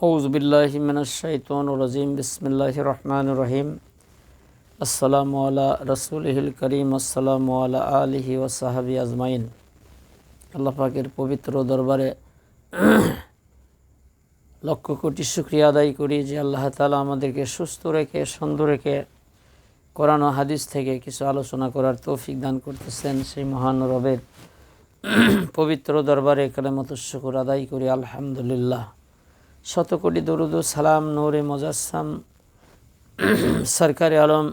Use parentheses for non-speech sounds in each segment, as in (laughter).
ওজবিল্লাহিমিনাশাইতরাজিম বিসমিল্লাহ রহমান রহিম আসসালামু আলা রসুলহিল করিম আসসালামু আলা আলহি ওসাহাবি আজমাইন আল্লাহ পাকের পবিত্র দরবারে লক্ষ কোটি সুক্রিয়া আদায় করি যে আল্লাহ তালা আমাদেরকে সুস্থ রেখে, সুন্দর রেখে কোরআন হাদিস থেকে কিছু আলোচনা করার তৌফিক দান করতেছেন সেই মহান রবের (clears throat) পবিত্র দরবারে কালেমত শুকুর আদায় করি। আলহামদুলিল্লাহ। শত কোটি দরুদ সালাম, নৌরে মোজাসাম সরকারি আলম,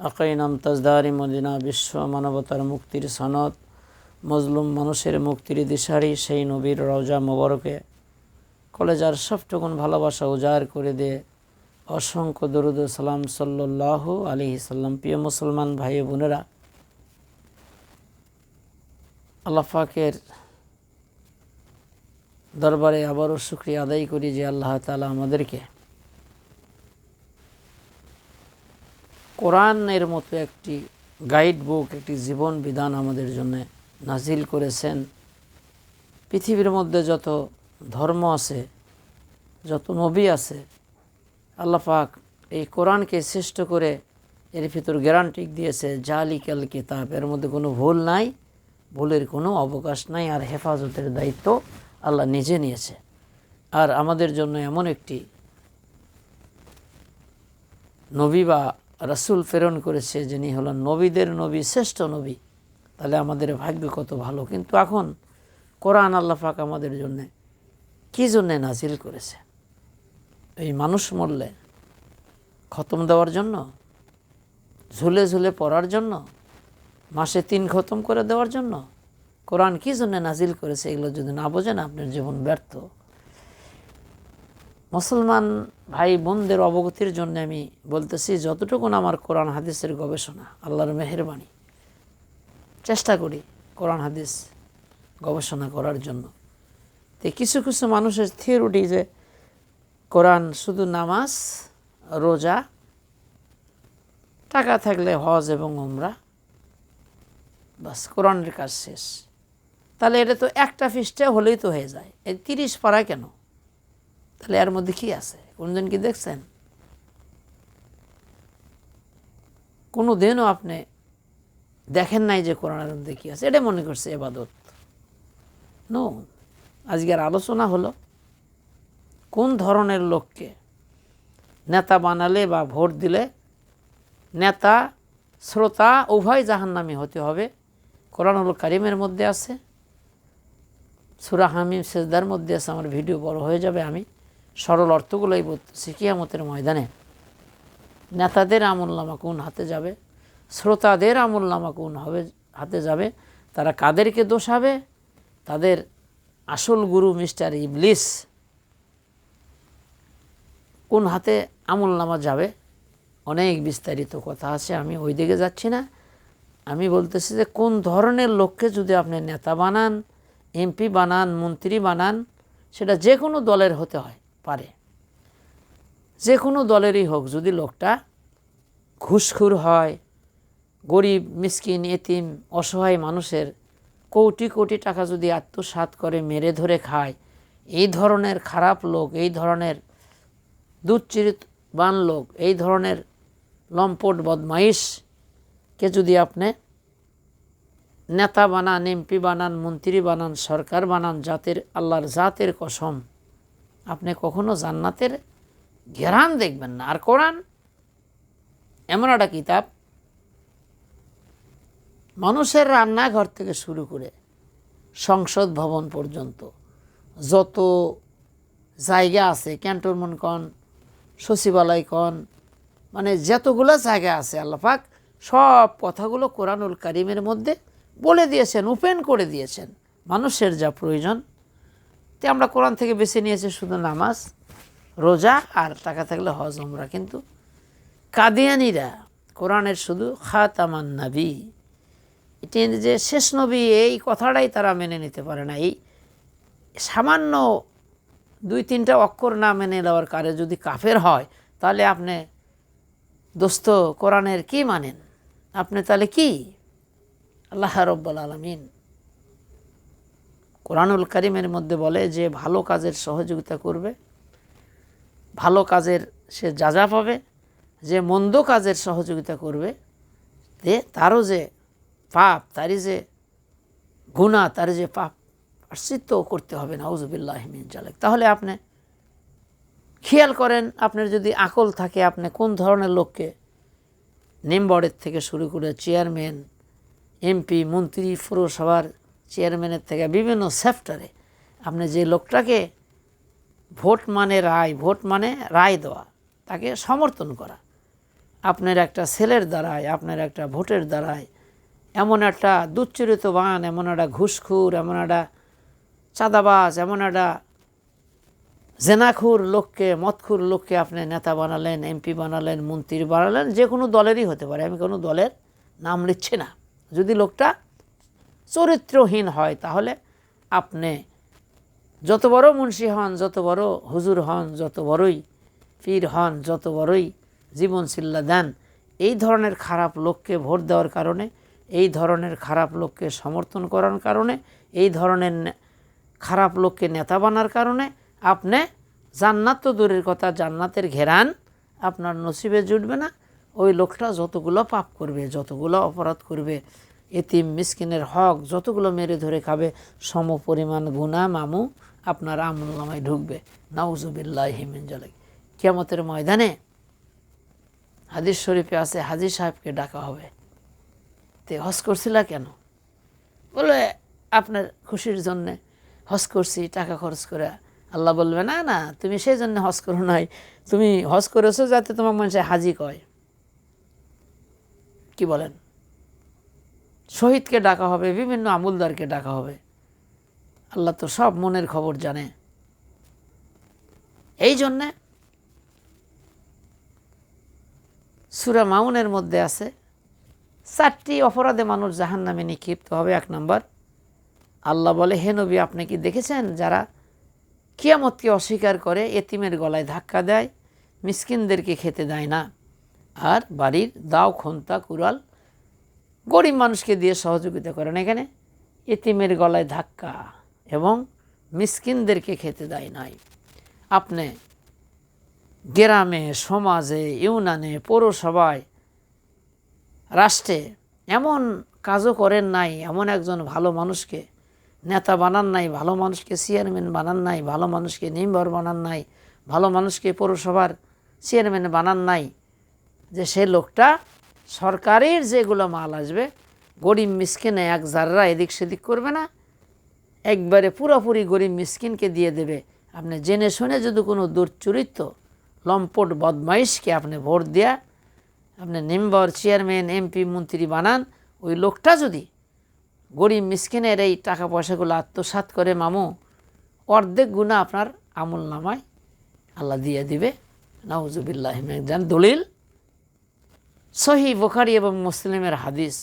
আকাইনাম তাজদারি, মদিনা বিশ্ব মানবতার মুক্তির সনদ, মজলুম মানুষের মুক্তির দিশারি, সেই নবীর রওজা মোবারকে। কলেজার সবটুকুন ভালোবাসা উজাড় করে দিয়ে অসংখ্য দরুদ সালাম সাল্লাহ আলী সাল্লাম। প্রিয় মুসলমান ভাই বোনেরা, আল্লাহ পাকের দরবারে আবারও শুক্রিয়া আদায় করি যে আল্লাহ তালা আমাদেরকে কোরআনের মতো একটি গাইড বুক একটি জীবন বিধান আমাদের জন্য নাজিল করেছেন। পৃথিবীর মধ্যে যত ধর্ম আছে, যত নবী আছে, আল্লাহ পাক এই কোরআনকে শ্রেষ্ঠ করে এর ভিতর গ্যারান্টি দিয়েছে, জালিকাল কিতাব। এর মধ্যে কোনো ভুল নাই, ভুলের কোনো অবকাশ নাই, আর হেফাজতের দায়িত্ব আল্লাহ নিজে নিয়েছে। আর আমাদের জন্য এমন একটি নবী বা রাসুল প্রেরণ করেছে যিনি হলেন নবীদের নবী, শ্রেষ্ঠ নবী। তাহলে আমাদের ভাগ্য কত ভালো। কিন্তু এখন কোরআন আল্লাহ পাক আমাদের জন্যে কী জন্যে নাজিল করেছে? এই মানুষ মরলে খতম দেওয়ার জন্য? ঝুলে ঝুলে পড়ার জন্য? মাসে তিন খতম করে দেওয়ার জন্য? কোরআন কী জন্য নাজিল করেছে এগুলো যদি না বোঝেন, আপনার জীবন ব্যর্থ। মুসলমান ভাই বোনদের অবগতির জন্য আমি বলতেছি যতটুকুন আমার কোরআন হাদিসের গবেষণা, আল্লাহর মেহরবানি, চেষ্টা করি কোরআন হাদিস গবেষণা করার জন্য। তো কিছু কিছু মানুষের থিওরিটি যে কোরআন শুধু নামাজ, রোজা, টাকা থাকলে হজ এবং ওমরা বাস কোরআনের কাজ শেষ। তাহলে এটা তো একটা ফিস্টে হলেই তো হয়ে যায়। এই তিরিশ পারা কেন? তাহলে এর মধ্যে কি আছে? কোনজন কি দেখছেন? কোনো দিনও আপনি দেখেন নাই যে কোরআনের মধ্যে কী আছে। এটা মনে করছে এবাদত। নো আজকের আলোচনা হলো কোন ধরনের লোককে নেতা বানালে বা ভোট দিলে নেতা, শ্রোতা, উভয় জাহান্নামি হতে হবে। কোরআনুল কারিমের মধ্যে আছে। সুরা হামিম সেজদার মধ্যে আছে, আমার ভিডিও বড় হয়ে যাবে। আমি সরল অর্থগুলোই বলতেছি, কিয়ামতের ময়দানে। নেতাদের আমুল্লামা কোন হাতে যাবে? শ্রোতাদের আমুল্লামা কোন হবে, হাতে যাবে? তারা কাদেরকে দোষাবে? তাদের আসল গুরু মিস্টার ইবলিস কোন হাতে আমুলনামা যাবে? অনেক বিস্তারিত কথা আছে, আমি ওই দিকে যাচ্ছি না। আমি বলতেছি যে কোন ধরনের লোককে যদি আপনি নেতা বানান এমপি বানান, মন্ত্রী বানান, সেটা যে কোনো দলের হতে হয়, পারে। যে কোনো দলেরই হোক, যদি লোকটা ঘুষখুর হয়, গরিব, মিসকিন, এতিম, অসহায় মানুষের কোটি কোটি টাকা যদি আত্মসাত করে, মেরে ধরে খায়, এই ধরনের খারাপ লোক, এই ধরনের দুচ্চরিতবান লোক, এই ধরনের লম্পট বদমাইশকে যদি আপনি নেতা বানান, এমপি বানান, মন্ত্রী বানান, সরকার বানান, জাতের, আল্লাহর জাতের কসম। আপনি কখনো জান্নাতের ঘেরান দেখবেন না। আর কোরআন এমন একটা কিতাব, মানুষের রান্নাঘর থেকে শুরু করে সংসদ ভবন পর্যন্ত যত জায়গা আছে, ক্যান্টনমেন্ট কন, সচিবালয় কন মানে যতগুলো জায়গা আছে আল্লাপাক সব কথাগুলো কোরআনুল কারিমের মধ্যে বলে দিয়েছেন, ওপেন করে দিয়েছেন। মানুষের যা প্রয়োজন। তে আমরা কোরআন থেকে বেছে নিয়েছি শুধু নামাজ, রোজা আর টাকা থাকলে হজ আমরা কিন্তু কাদিয়ানিরা কোরআনের শুধু খাতামান নাবি। এটি যে শেষ নবী, এই কথাটাই তারা মেনে নিতে পারে না। এই সামান্য দুই তিনটা অক্ষর না মেনে নেওয়ার কারে যদি কাফের হয়, তাহলে আপনি দোস্ত কোরআনের কি মানেন? আপনি তাহলে কি আল্লাহ রব্বুল আলমিন কোরআনুল করিমের মধ্যে বলে যে ভালো কাজের সহযোগিতা করবে, ভালো কাজের সে যা যা পাবে, যে মন্দ কাজের সহযোগিতা করবে তে তারও যে পাপ, তারই যে গুণা তার যে পাপ প্রাশ্চিত্য করতে হবে না উজুবিল্লাহমিন জালেক তাহলে আপনি খেয়াল করেন, আপনার যদি আকল থাকে, আপনি কোন ধরনের লোককে নেমবর্ডের থেকে শুরু করে চেয়ারম্যান এমপি, মন্ত্রী, পুরসভার চেয়ারম্যানের থেকে বিভিন্ন সেক্টরে আপনি যে লোকটাকে ভোট মানে রায়, ভোট মানে রায় দেওয়া, তাকে সমর্থন করা। আপনার একটা ছেলের দ্বারায়, আপনার একটা ভোটের দ্বারায় এমন একটা দুচ্চরিতবান এমন একটা ঘুষখুর, এমন একটা চাঁদাবাজ, এমন একটা জেনাখুর লোককে মতখুর লোককে আপনি নেতা বানালেন, এমপি বানালেন, মন্ত্রী বানালেন, যে কোনো দলেরই হতে পারে। আমি কোনো দলের নাম নিচ্ছি না। যদি লোকটা চরিত্রহীন হয়, তাহলে আপনি যত বড় মুন্সি হন, যত বড় হুজুর হন, যত বড়ই পীর হন, যত বড়ই জীবন চিল্লা দেন, এই ধরনের খারাপ লোককে ভোট দেওয়ার কারণে, এই ধরনের খারাপ লোককে সমর্থন করার কারণে, এই ধরনের খারাপ লোককে নেতা বানার কারণে আপনি জান্নাত তো দূরের কথা, জান্নাতের ঘেরান, আপনার নসিবে জুটবে না। ওই লোকটা যতগুলো পাপ করবে, যতগুলো অপরাধ করবে, এতিম, মিসকিনের হক, যতগুলো মেরে ধরে খাবে, সম পরিমাণ গুণা মামু আপনার আমল নামায় ঢুকবে। নাউজুবিল্লাহ হিমিন জালাই কিয়ামতের ময়দানে হাদিস শরীফে আছে, হাজি সাহেবকে ডাকা হবে। তে হজ করছিলা কেন? বলে, আপনার খুশির জন্যে হজ করছি, টাকা খরচ করে। আল্লাহ বলবে, না না, তুমি সেই জন্য হজ করো নাই। তুমি হজ করেছ যাতে তোমার মানুষে হাজি কয়। কি বলেন? শহীদকে ডাকা হবে, বিভিন্ন আমুলদারকে ডাকা হবে। আল্লাহ তো সব মনের খবর জানে। এই জন্যে সুরা মাউনের মধ্যে আছে, চারটি অপরাধে মানুষ জাহান নামে নিক্ষিপ্ত হবে, এক নম্বর। আল্লাহ বলে, হে নবী, আপনি কি দেখেছেন যারা কিয়ামতকে অস্বীকার করে এতিমের গলায় ধাক্কা দেয়, মিসকিনদেরকে খেতে দেয় না? আর বাড়ির দাও, খন্তা, কুড়াল গরিব মানুষকে দিয়ে সহযোগিতা করেন এখানে। এতিমের গলায় ধাক্কা এবং মিসকিনদেরকে খেতে দেয় নাই। আপনি গ্রামে, সমাজে, ইউনানে, পৌরসভায়, রাষ্ট্রে এমন কাজও করেন নাই, এমন একজন ভালো মানুষকে, নেতা বানান নাই, ভালো মানুষকে চেয়ারম্যান বানান নাই, ভালো মানুষকে মেম্বার বানান নাই, ভালো মানুষকে পৌরসভার চেয়ারম্যান বানান নাই যে সে লোকটা সরকারের যেগুলো মাল আসবে, গরিব মিসকিনে এক জাররা এদিক সেদিক করবে না। একবারে পুরোপুরি গরিব মিসকিনকে দিয়ে দেবে। আপনি জেনে শুনে যদি কোনো দুর্চরিত্র লম্পট বদমাইশকে আপনি ভোট দেয়া, আপনি মেম্বার চেয়ারম্যান, এমপি, মন্ত্রী বানান, ওই লোকটা যদি গরিব মিসকিনের এই টাকা পয়সাগুলো আত্মসাৎ করে, মামু, অর্ধেক গুণা আপনার আমল নামায় আল্লাহ দিয়ে দিবে। নাউজুবিল্লাহ দলিল? সহি বোখারি এবং মুসলিমের হাদিস।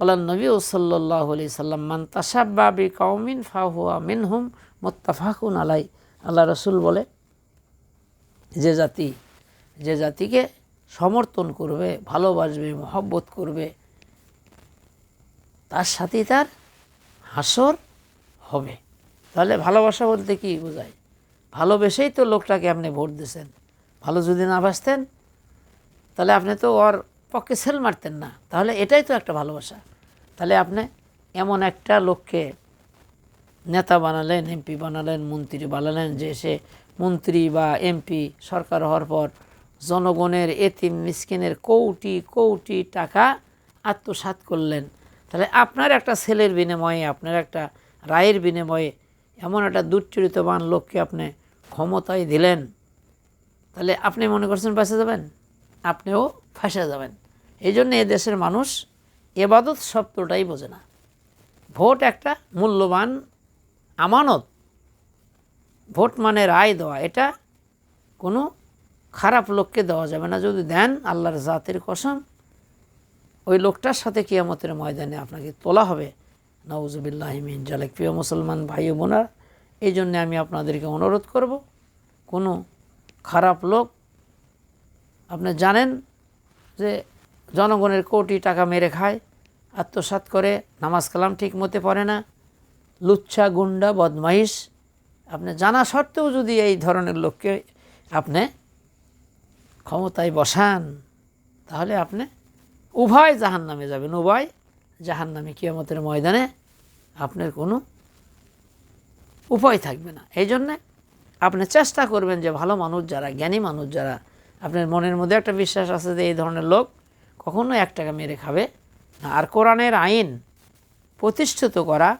বলেন নবী সাল্লাহ আলি সাল্লাম, মান তাসাব্বা বি কাউমিন ফাহুয়া মিনহুম মোত্তাফাকুন আলাই আল্লাহ রসুল বলে, যে জাতি, যে জাতিকে সমর্থন করবে, ভালোবাসবে, মহব্বত করবে, তার সাথেই তার হাসর হবে। তাহলে ভালোবাসা বলতে কি বোঝায়? ভালোবেসেই তো লোকটাকে আপনি ভোট দিয়েছেন। ভালো যদি না বাসতেন তাহলে আপনি তো ওর পক্ষে সেল মারতেন না। তাহলে এটাই তো একটা ভালোবাসা। তাহলে আপনি এমন একটা লোককে নেতা বানালেন, এমপি বানালেন, মন্ত্রী বানালেন যে সে মন্ত্রী বা এমপি সরকার হওয়ার পর জনগণের এতিম মিসকিনের কৌটি কৌটি টাকা আত্মসাৎ করলেন। তাহলে আপনার একটা ছেলের বিনিময়ে, আপনার একটা রায়ের বিনিময়ে এমন একটা দুশ্চরিতবান লোককে আপনি ক্ষমতায় দিলেন। তাহলে আপনি মনে করছেন বাঁচে যাবেন? আপনিও ফাঁসে যাবেন। এই জন্য দেশের মানুষ এবাদত শব্দটাই বোঝে না। ভোট একটা মূল্যবান আমানত। ভোট মানে রায় দেওয়া। এটা কোনো খারাপ লোককে দেওয়া যাবে না। যদি দেন আল্লাহর জাতের কসম, ওই লোকটার সাথে কিয়ামতের ময়দানে আপনাকে তোলা হবে। নওয়াজবিল্লাহমিন জালেক। প্রিয় মুসলমান ভাই বোনার, এই জন্যে আমি আপনাদেরকে অনুরোধ করব, কোনো খারাপ লোক আপনি জানেন যে জনগণের কোটি টাকা মেরে খায়, আত্মসাৎ করে, নামাজ কালাম ঠিক মতে পড়ে না, লুচ্ছা, গুন্ডা, বদমাইশ। আপনি জানা সত্ত্বেও যদি এই ধরনের লোককে আপনি ক্ষমতায় বসান, তাহলে আপনি উভয় জাহান নামে যাবেন। উভয় জাহান নামে কিয়ামতের ময়দানে আপনার কোনো উপায় থাকবে না। এই জন্যে আপনি চেষ্টা করবেন যে ভালো মানুষ যারা, জ্ঞানী মানুষ যারা আপনার মনের মধ্যে একটা বিশ্বাস আছে যে এই ধরনের লোক কখনো এক টাকা মেরে খাবে না। আর কোরআনের আইন প্রতিষ্ঠিত করা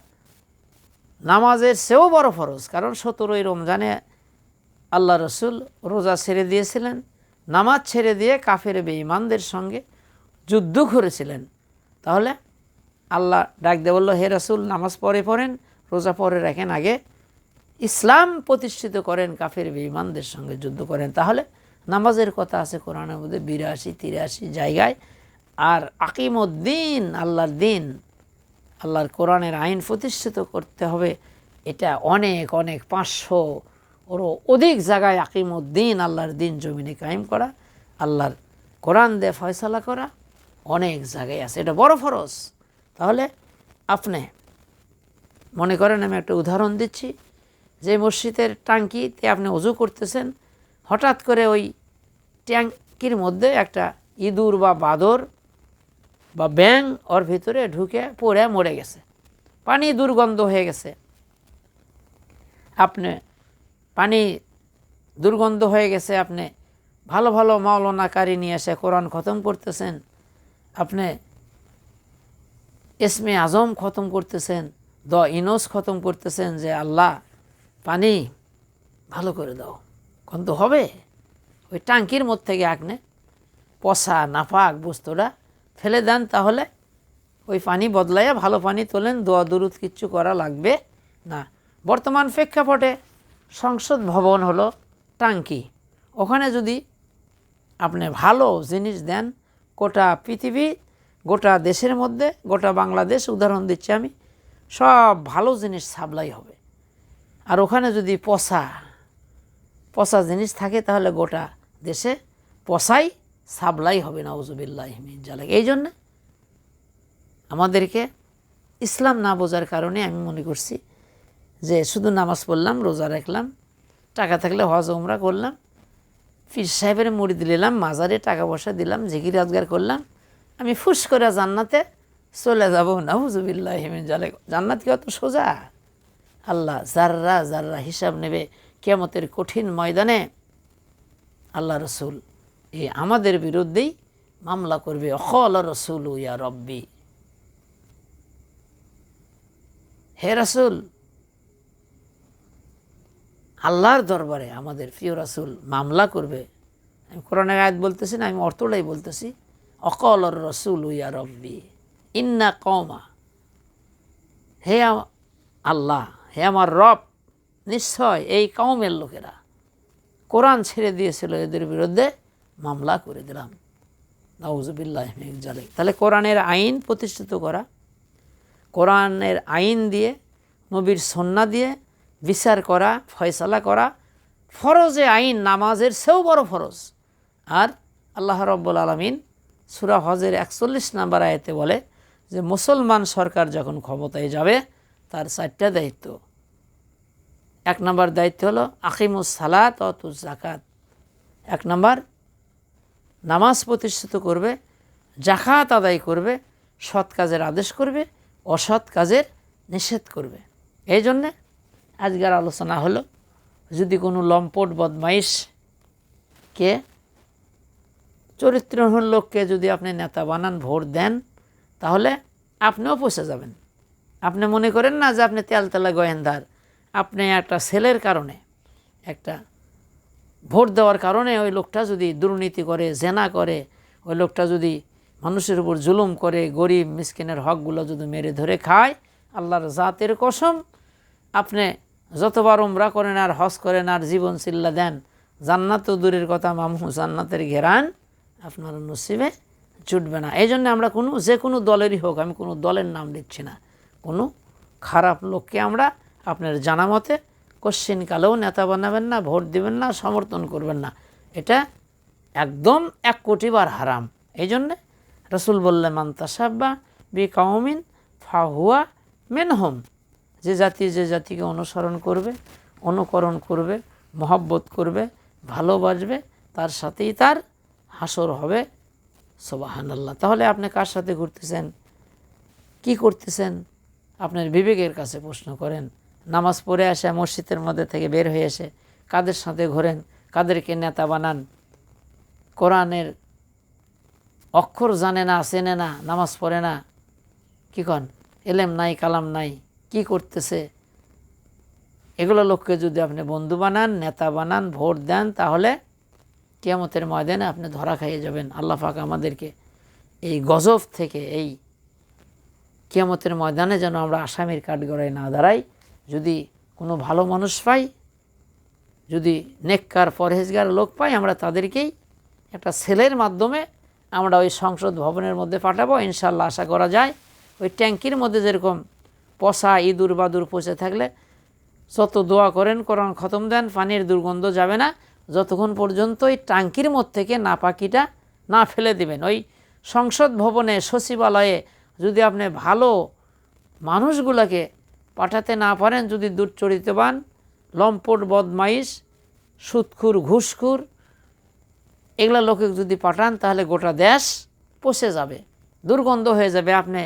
নামাজের সেও বড় ফরজ। কারণ সতেরোই রমজানে আল্লাহ রসুল রোজা ছেড়ে দিয়েছিলেন, নামাজ ছেড়ে দিয়ে কাফের বেঈমানদের সঙ্গে যুদ্ধ করেছিলেন। তাহলে আল্লাহ ডাক দিয়ে বলল, হে রসুল, নামাজ পরে পড়েন, রোজা পরে রাখেন আগে। ইসলাম প্রতিষ্ঠিত করেন কাফের বেঈমানদের সঙ্গে যুদ্ধ করেন। তাহলে নামাজের কথা আছে কোরআনের মধ্যে, বিরাশি, তিরাশি জায়গায়। আর আকিমুদ্দিন আল্লাহর দিন, আল্লাহর কোরআনের আইন প্রতিষ্ঠিত করতে হবে। এটা অনেক অনেক, পাঁচশো ওরও অধিক জায়গায় আকিমুদ্দিন আল্লাহর দিন জমিনে কায়েম করা, আল্লাহর কোরআন দিয়ে ফয়সালা করা অনেক জায়গায় আছে। এটা বড় ফরজ। তাহলে আপনি মনে করেন, আমি একটা উদাহরণ দিচ্ছি। যে মসজিদের টাঙ্কিতে আপনি অজু করতেছেন, হঠাৎ করে ওই ট্যাঙ্কির মধ্যে একটা ইঁদুর বা বাদর বা ব্যাং ওর ভিতরে ঢুকে পড়ে মরে গেছে। পানি দুর্গন্ধ হয়ে গেছে। আপনি পানি দুর্গন্ধ হয়ে গেছে, আপনি ভালো ভালো মাওলানাকারী নিয়ে এসে কোরআন খতম করতেছেন, আপনি এসমে আজম খতম করতেছেন, দ ইনোস খতম করতেছেন যে আল্লাহ পানি ভালো করে দাও। কিন্তু হবে। ওই টাঙ্কির মধ্যে থেকে আপনি পশা নাপাক বস্তুটা, ফেলে দেন তাহলে ওই পানি বদলাইয়া ভালো পানি তোলেন, দোয়া, দুরুদ কিচ্ছু করা লাগবে না। বর্তমান প্রেক্ষাপটে সংসদ ভবন হলো টাঙ্কি। ওখানে যদি আপনি ভালো জিনিস দেন, গোটা পৃথিবী, গোটা দেশের মধ্যে, গোটা বাংলাদেশ, উদাহরণ দিচ্ছি আমি, সব ভালো জিনিস সাপ্লাই হবে। আর ওখানে যদি পচা পচা জিনিস থাকে তাহলে গোটা দেশে পচাই সাবলাই হবে না উজুবিল্লাহ জালাক। এই জন্যে আমাদেরকে ইসলাম না বোঝার কারণে আমি মনে করছি যে শুধু নামাজ পড়লাম, রোজা রাখলাম, টাকা থাকলে হজ, উমরা করলাম, পীর সাহেবের মুড়ি দিলাম, মাজারে টাকা পয়সা দিলাম, জিকির রোজগার করলাম, আমি ফুস করে জান্নাতে চলে যাব না হুজুবিল্লাহ হেমিন জালে জান্নাত কি অত সোজা? আল্লাহ জাররা জাররা হিসাব নেবে কেমতের কঠিন ময়দানে আল্লাহ রসুল এই আমাদের বিরুদ্ধেই মামলা করবে। অখল রসুল ইয়া রব্বি। হে রসুল, আল্লাহর দরবারে আমাদের প্রিয় রাসুল মামলা করবে। আমি কোরআনের আয়াত বলতেছি না, আমি অর্থটাই বলতেছি, অকল রসুল ইয়া রব্বি। ইন্না কমা হে আল্লাহ, হে আমার রব, নিশ্চয় এই কওমের লোকেরা কোরআন ছেড়ে দিয়েছিল এদের বিরুদ্ধে মামলা করে দিলাম। নাউজুবিল্লাহ জালে তাহলে কোরআনের আইন প্রতিষ্ঠিত করা, কোরআনের আইন দিয়ে, নবীর সন্না দিয়ে বিচার করা, ফয়সালা করা, ফরজে আইন, নামাজের সেও বড় ফরজ। আর আল্লাহ রব্বুল আলমিন সুরা হজের একচল্লিশ নাম্বার আয়তে বলে যে, মুসলমান সরকার যখন ক্ষমতায় যাবে, তার চারটা দায়িত্ব। এক নম্বর দায়িত্ব হলো আকিমুস সালাত অত জাকাত এক নম্বর, নামাজ প্রতিষ্ঠিত করবে জাকাত আদায় করবে, সৎ কাজের আদেশ করবে, অসৎ কাজের নিষেধ করবে। এই জন্যে আজকের আলোচনা হলো, যদি কোনো লম্পট বদমাইশ কে, চরিত্রহীন লোককে যদি আপনি নেতা বানান, ভোট দেন, তাহলে আপনিও পৌঁছে যাবেন। আপনি মনে করেন না যে আপনি তেলতেলা গোয়েন্দার আপনি একটা সেলের কারণে, একটা ভোট দেওয়ার কারণে ওই লোকটা যদি দুর্নীতি করে, জেনা করে, ওই লোকটা যদি মানুষের উপর জুলুম করে, গরিব মিসকিনের হকগুলো যদি মেরে ধরে খায়, আল্লাহর জাতের কসম, আপনি যতবার উমরা করেন আর হজ করেন আর জীবন চিল্লা দেন, জান্নাত দূরের কথা, মামু, জান্নাতের ঘেরান, আপনার নসিবে জুটবে না। এই জন্য আমরা কোনো, যে কোনো দলেরই হোক, আমি কোনো দলের নাম দিচ্ছি না। কোনো খারাপ লোককে আমরা আপনার জানা মতে কোশ্চিন কালেও নেতা বানাবেন না, ভোট দিবেন না, সমর্থন করবেন না। এটা একদম এক কোটিবার হারাম। এই জন্যে রসুল বললে মান্তাসাব্বা বি কাউমিন ফাহুয়া মেনহম। যে জাতি যে জাতিকে অনুসরণ করবে, অনুকরণ করবে, মহব্বত করবে, ভালোবাসবে, তার সাথেই তার হাসর হবে। সোবাহান আল্লাহ তাহলে আপনি কার সাথে ঘুরতেছেন? কি করতেছেন? আপনার বিবেকের কাছে প্রশ্ন করেন। নামাজ পড়ে আসে, মসজিদের মধ্যে থেকে বের হয়ে এসে কাদের সাথে ঘোরেন, কাদেরকে নেতা বানান? কোরআনের অক্ষর জানে না, চেনে না, নামাজ পড়ে না। কি কন? এলেম নাই, কালাম নাই, কি করতেছে? এগুলো লোককে যদি আপনি বন্ধু বানান, নেতা বানান, ভোট দেন, তাহলে কেয়ামতের ময়দানে আপনি ধরা খাইয়ে যাবেন। আল্লাহ পাক আমাদেরকে এই গজব থেকে, এই কেয়ামতের ময়দানে যেন আমরা আসামির কাঠগড়ায় না দাঁড়াই। যদি কোনো ভালো মানুষ পাই, যদি নেককার পরহেজগার লোক পাই, আমরা তাদেরকেই একটা সেলের মাধ্যমে আমরা ওই সংসদ ভবনের মধ্যে পাঠাবো ইনশাল্লাহ আশা করা যায়। ওই ট্যাঙ্কির মধ্যে যেরকম পশা ইঁদুর বাদুর পচে থাকলে যত দোয়া করেন, কোরআন খতম দেন, পানির দুর্গন্ধ যাবে না, যতক্ষণ পর্যন্ত ওই ট্যাঙ্কির মধ্যে থেকে না পাখিটা না ফেলে দিবেন। ওই সংসদ ভবনে, সচিবালয়ে যদি আপনি ভালো মানুষগুলোকে পাঠাতে না পারেন যদি দুর্চরিতবান লম্পট, বদমাইশ, সুৎখুর, ঘুষখুর, এগুলা লোকে যদি পাঠান তাহলে গোটা দেশ পচে যাবে, দুর্গন্ধ হয়ে যাবে। আপনি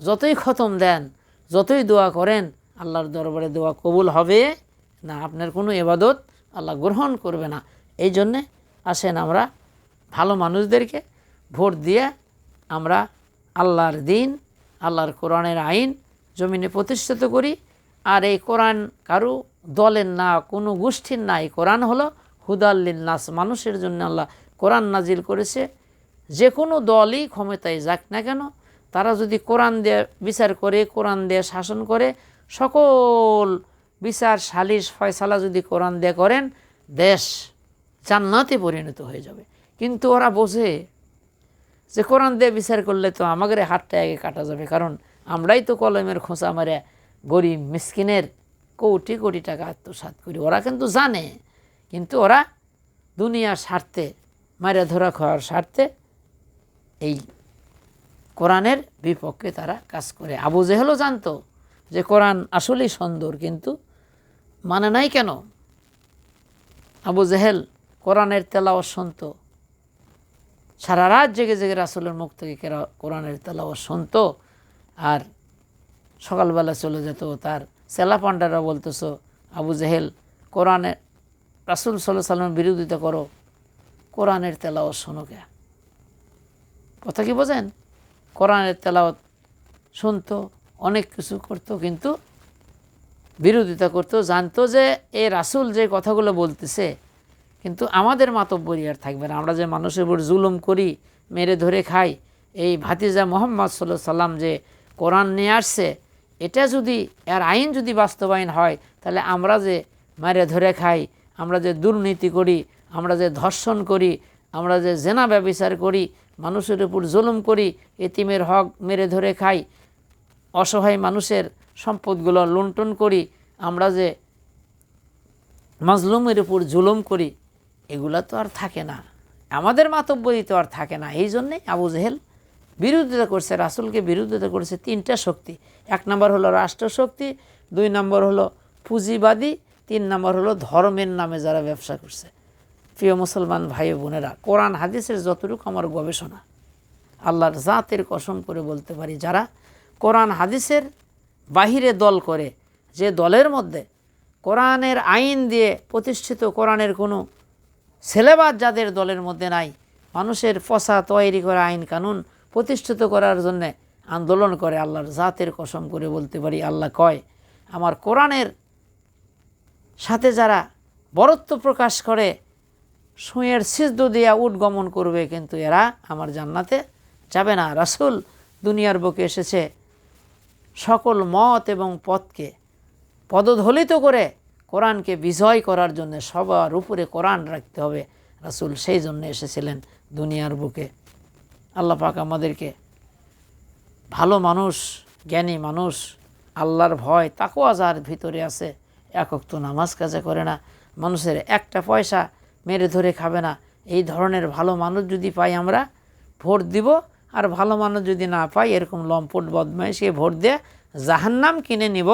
যতই খতম দেন, যতই দোয়া করেন, আল্লাহর দরবারে দোয়া কবুল হবে না, আপনার কোনো এবাদত আল্লাহ গ্রহণ করবে না। এই জন্যে আসেন আমরা ভালো মানুষদেরকে ভোট দিয়ে আমরা আল্লাহর দিন, আল্লাহর কোরআনের আইন জমিনে প্রতিষ্ঠিত করি। আর এই কোরআন কারু দলের না, কোনো গোষ্ঠীর না। এই কোরআন হলো হুদাল্লিন নাস মানুষের জন্য আল্লাহ কোরআন নাজিল করেছে। যে কোনো দলই ক্ষমতায় যাক না কেন, তারা যদি কোরআন দিয়ে বিচার করে, কোরআন দিয়ে শাসন করে, সকল বিচার সালিশ ফয়সালা যদি কোরআন দিয়ে করেন, দেশ জান্নাতে পরিণত হয়ে যাবে। কিন্তু ওরা বোঝে যে কোরআন দিয়ে বিচার করলে তো আমাদের হাতটা আগে কাটা যাবে। কারণ আমরাই তো কলমের খোঁচা মারে গরিব মিসকিনের কোটি কোটি টাকা আত্মসাত করি। ওরা কিন্তু জানে, কিন্তু ওরা দুনিয়ার স্বার্থে মারে ধরা খাওয়ার স্বার্থে এই কোরআনের বিপক্ষে তারা কাজ করে। আবু জেহেলও জানতো যে কোরআন আসলেই সুন্দর, কিন্তু মানে নাই কেন? আবু জেহেল কোরআনের তেলাওয়াত শুনত। সারা রাত জেগে জেগে রাসুলের মুখ থেকে কেরা কোরআনের তেলাওয়াত শুনত? আর সকালবেলা চলে যেত। তার সেলা পান্ডারা বলতেছ, আবু জেহেল কোরআনের রাসুল সাল্লাহ সাল্লামের বিরোধিতা করো। কোরআনের তেলাওয়াত শোনো কে? কথা কি বোঝেন? কোরআনের তেলাওয়াত শুনতো, অনেক কিছু করতো, কিন্তু বিরোধিতা করতো, জানতো যে এ রাসুল যে কথাগুলো বলতেছে, কিন্তু আমাদের মাতব্বরি আর থাকবে না। আমরা যে মানুষের উপর জুলুম করি, মেরে ধরে খাই, এই ভাতিজা মোহাম্মদ সাল্লাহ সাল্লাম যে কোরআন নিয়ে আসছে, এটা যদি, এর আইন যদি বাস্তবায়ন হয়, তাহলে আমরা যে মেরে ধরে খাই, আমরা যে দুর্নীতি করি, আমরা যে ধর্ষণ করি, আমরা যে জেনা ব্যবচার করি, মানুষের উপর জুলুম করি, এতিমের হক মেরে ধরে খাই, অসহায় মানুষের সম্পদগুলো লুণ্ঠন করি, আমরা যে মাজলুমের উপর জুলুম করি, এগুলা তো আর থাকে না। আমাদের মাতব্যই তো আর থাকে না। এই জন্যেই আবু জেহেল বিরোধিতা করছে, রাসুলকে বিরোধিতা করছে তিনটা শক্তি। এক নম্বর হলো রাষ্ট্রশক্তি, দুই নম্বর হলো পুঁজিবাদী, তিন নম্বর হলো ধর্মের নামে যারা ব্যবসা করছে। প্রিয় মুসলমান ভাই বোনেরা, কোরআন হাদিসের যতটুকু আমার গবেষণা, আল্লাহর জাতের কসম করে বলতে পারি, যারা কোরআন হাদিসের বাহিরে দল করে, যে দলের মধ্যে কোরআনের আইন দিয়ে প্রতিষ্ঠিত কোরআনের কোনো ছেলেবাদ যাদের দলের মধ্যে নাই, মানুষের পশা তৈরি করা আইন কানুন প্রতিষ্ঠিত করার জন্যে আন্দোলন করে, আল্লাহর জাতের কসম করে বলতে পারি, আল্লাহ কয়, আমার কোরআনের সাথে যারা বরত্ব প্রকাশ করে, সুঁয়ের সিদ্ধ দিয়া উট গমন করবে, কিন্তু এরা আমার জান্নাতে যাবে না। রাসুল দুনিয়ার বুকে এসেছে, সকল মত এবং পথকে পদধলিত করে কোরআনকে বিজয় করার জন্য সবার উপরে কোরআন রাখতে হবে। রাসুল সেই জন্য এসেছিলেন দুনিয়ার বুকে। আল্লাহ পাক আমাদেরকে ভালো মানুষ, জ্ঞানী মানুষ, আল্লাহর ভয় তাকুয়া যার ভিতরে আছে একক তো নামাজ কাজে করে না, মানুষের একটা পয়সা মেরে ধরে খাবে না, এই ধরনের ভালো মানুষ যদি পাই আমরা, ভোট দিব, আর ভালো মানুষ যদি না পাই, এরকম লম্পট বদমাইশকে ভোট দিয়ে জাহান্নাম কিনে নিব,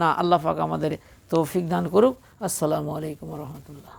না, আল্লাহ পাক আমাদের তৌফিক দান করুক। আসসালামু আলাইকুম রহমতুল্লাহ।